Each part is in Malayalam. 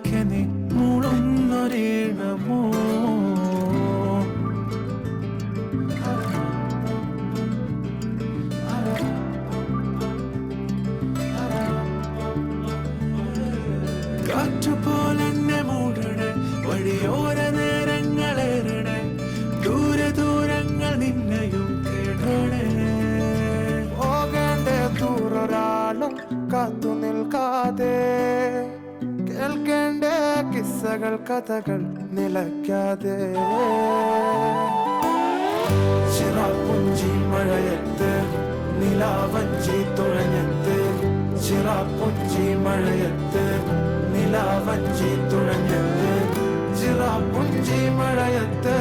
കാറ്റാക്കനെ മൂളുന്നൊരീണമോ കാറ്റുപോലെന്നെ മൂടണേ വഴിയോര നേരങ്ങളേറണേ ദൂരെ ദൂരങ്ങൾ നിന്നെയും തേടണേ പോകേണ്ട ദൂരൊരാളും കാത്തു കിസ്സകൾ കഥകൾ നിലയ്ക്കാതെ. ചിറാപ്പുഞ്ചി മഴയത്ത് നിലാവഞ്ചി തുഴഞ്ഞത്ത്. ചിറാപ്പുഞ്ചി മഴയത്ത് നിലാവഞ്ചി തുഴഞ്ഞത്ത്. ചിറാപ്പുഞ്ചി മഴയത്ത്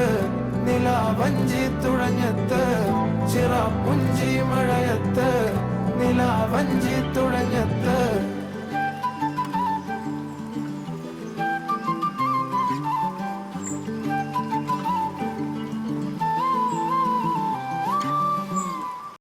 നിലാവഞ്ചി തുഴഞ്ഞത്ത്. ചിറാപ്പുഞ്ചി മഴയത്ത് നിലാവഞ്ചി തുഴഞ്ഞത്ത്.